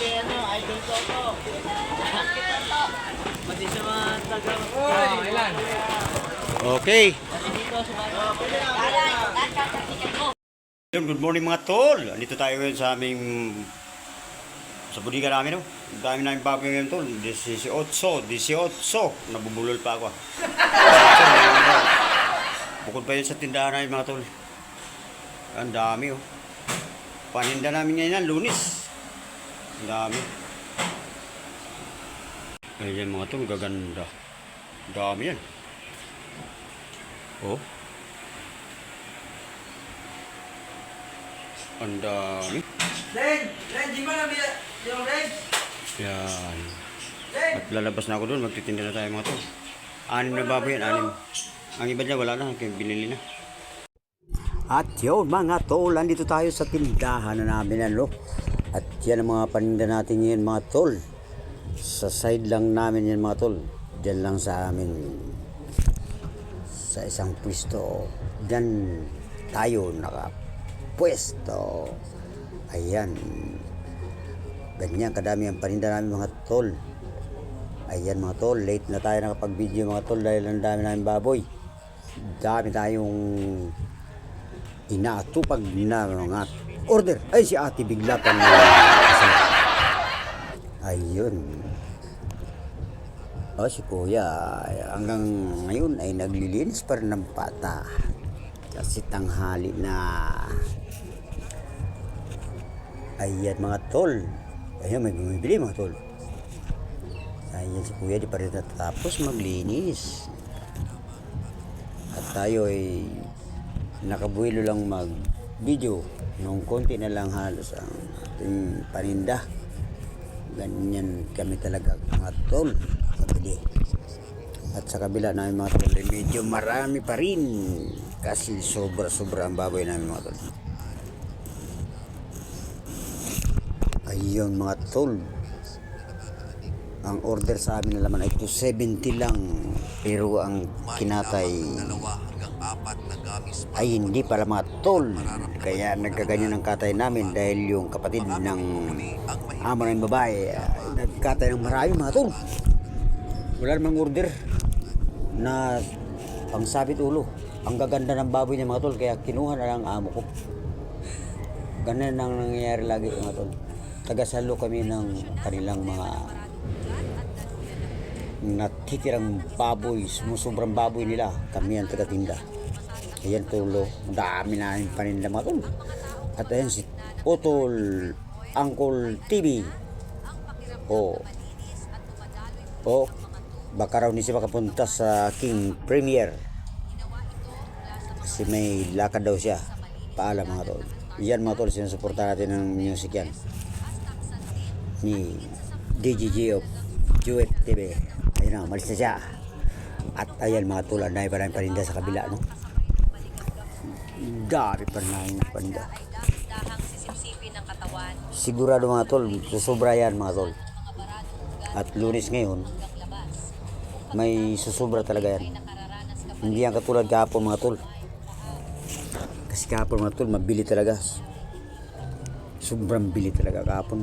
kay ano, idol ko to. Nakakita to. Okay. Good morning mga tol. Andito tayo ngayon sa aming sa bodega namin. No? Ang dami namin bago ngayon tol. 18, 18. Nabubulol pa ako. Ah. Bukod pa yun sa tindahan namin mga tol. Ang dami oh. Paninda namin ngayon yan, lunis. Ang dami. Ayan mga tol, gaganda. Ang dami yan. Oh. Ang dami. Len! Len, di ba nabi yung Len? Yan. At lalabas na ako doon, magtitinda na tayo mga to. Anim na baboy yan, anim. Ang iba niya wala na, kaya binili na. At yun mga tol, andito tayo sa tindahan na namin ano. At yan ang mga paninda natin ngayon mga tol. Sa side lang namin yan mga tol. Diyan lang sa amin. Sa isang pwesto. Diyan tayo nakapwesto. Ayan. Ganyan kadami ang paninda namin mga tol. Ayan mga tol, late na tayo nakapag-video mga tol dahil ang dami namin baboy. Dami tayong inaatupag na mga order. Ay, si ate bigla pa. Ayun. O, si kuya, hanggang ngayon ay naglilinis pa rin ng pata. Kasi tanghali na. Ayan mga tol. Ayan, may bumibili mga tol. Ayan si kuya, di pa rin natapos maglinis. At tayo ay nakabuelo lang mag video nung konti na lang halos ang ating paninda. Ganyan kami talaga mga tol kabili at sa kabila namin mga tol ay medyo marami pa rin. Kasi sobra sobra ang baboy namin mga tol. Ayun mga tol. Ang order sa amin na laman ay 270 lang. Pero ang kinatay ay hindi para mga tol. Kaya nagkaganyan ang katay namin dahil yung kapatid ng amo ng babae ay nagkatay ng marami mga tol. Wala namang order na pangsabit ulo. Ang gaganda ng baboy niya mga tol kaya kinuha na lang ang amo ko. Ganun ang nangyayari lagi mga tol. Tagasalo kami ng kanilang mga natitirang baboy, sumusobrang baboy nila. Kami ang tagatinda. Ayan tulo, ang dami na yung paninda mga tol. At ayan si Utol Uncle TV. O, o, baka raw ni siya makapunta sa King Premier. Kasi may lakad daw siya. Paalam mga tol. Yan mga tol, sinusuporta natin ng music yan. Ni DJG of Jewet TV. Ayun na, malis na siya. At ayan mga tol, ang dami pa rin paninda sa kabila, no? Dami pa rin paninda. Dahang sisipsipin ng katawan, Sigurado mga tol, susobra yan mga tol. At lunes ngayon, may susubra talaga yan. Hindi yan katulad kahapon mga tol. Kasi kahapon mga tol, mabili talaga. Sobrang bili talaga kahapon.